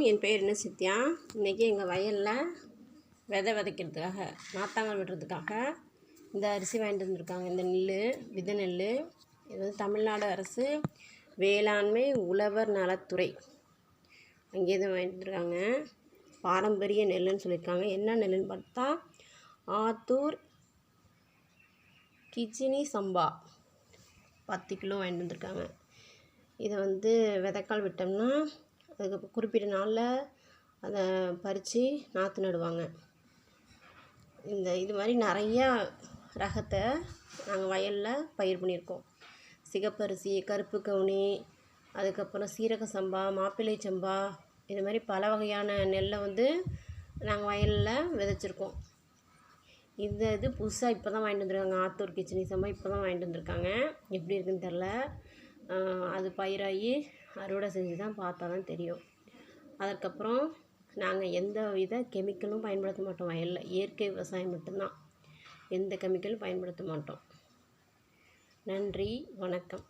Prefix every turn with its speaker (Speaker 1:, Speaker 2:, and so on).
Speaker 1: வணக்கம். என் பேர் என்ன சித்யா இன்றைக்கி எங்கள் வயலில் விதை விதைக்கிறதுக்காக நாத்தாங்கல் விடுறதுக்காக இந்த அரிசி வாங்கிட்டு வந்திருக்காங்க. இந்த நெல் வித நெல் இது வந்து தமிழ்நாடு அரசு வேளாண்மை உழவர் நலத்துறை. அங்கேருந்து வாங்கிட்டு வந்திருக்காங்க. பாரம்பரிய நெல்லுன்னு சொல்லியிருக்காங்க. என்ன நெல்லுன்னு பார்த்தா ஆத்தூர் கிச்சினி சம்பா. பத்து கிலோ வாங்கிட்டு வந்திருக்காங்க. இதை வந்து விதைக்கால் விட்டோம்னா அதுக்கு குறிப்பிட்ட நாளில் அதை பறித்து நாற்று நடுவாங்க. இந்த இது மாதிரி நிறையா ரகத்தை நாங்கள் வயலில் பயிர் பண்ணியிருக்கோம் சிகப்பரிசி கருப்பு கவுனி அதுக்கப்புறம் சீரக சம்பா மாப்பிள்ளை சம்பா இது மாதிரி பல வகையான நெல்லை வந்து நாங்கள் வயலில் விதைச்சிருக்கோம். இந்த இது புதுசாக இப்போ தான் வாங்கிட்டு வந்திருக்காங்க. ஆத்தூர் கிச்சனி சம்பா இப்போ தான் வாங்கிட்டு வந்திருக்காங்க. எப்படி இருக்குன்னு தெரில. அது பயிராகி அறுவடை செஞ்சு தான் பார்த்தா தான் தெரியும். அதற்கப்புறம் நாங்கள் எந்த வித கெமிக்கலும் பயன்படுத்த மாட்டோம். வயலில் இயற்கை விவசாயம் மட்டும்தான். எந்த கெமிக்கலும் பயன்படுத்த மாட்டோம். நன்றி வணக்கம்.